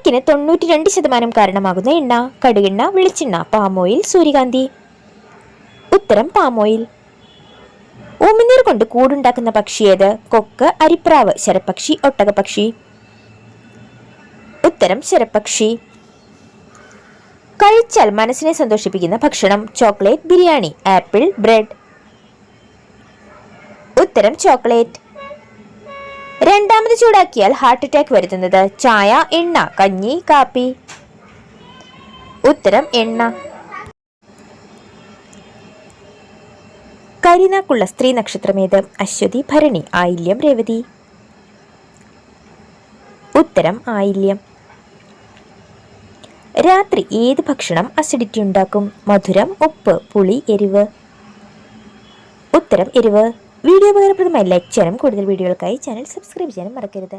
വയറിളക്കിന് തൊണ്ണൂറ്റി രണ്ട് ശതമാനം കാരണമാകുന്ന എണ്ണ കടുകെണ്ണ വെളിച്ചെണ്ണ പാമോയിൽ സൂര്യകാന്തി. ഉത്തരം പാമോയിൽ ഉമിനീർ കൊണ്ട് കൂടുണ്ടാക്കുന്ന പക്ഷി ഏത്? കൊക്ക് അരിപ്രാവ് ശരപ്പക്ഷി ഒട്ടകപക്ഷി ഉത്തരം ശരപ്പക്ഷി. കഴിച്ചാൽ മനസ്സിനെ സന്തോഷിപ്പിക്കുന്ന ഭക്ഷണം ചോക്ലേറ്റ് ബിരിയാണി ആപ്പിൾ ബ്രെഡ്. ഉത്തരം ചോക്ലേറ്റ്. രണ്ടാമത് ചൂടാക്കിയാൽ ഹാർട്ട് അറ്റാക്ക് വരുത്തുന്നത് ചായ എണ്ണ കഞ്ഞി കാപ്പി. ഉത്തരം എണ്ണ. കരിനാക്കുള്ള സ്ത്രീ നക്ഷത്രമേത് അശ്വതി ഭരണി ആയില്യം രേവതി. ഉത്തരം ആയില്യം. രാത്രി ഏത് ഭക്ഷണം അസിഡിറ്റി ഉണ്ടാക്കും? മധുരം ഉപ്പ് പുളി എരിവ്. ഉത്തരം എരിവ്. വീഡിയോ ഉപകാരപ്രദമായി ലൈക്ക് ചെയ്യാനും കൂടുതൽ വീഡിയോകൾക്കായി ചാനൽ സബ്സ്ക്രൈബ് ചെയ്യാനും മറക്കരുത്.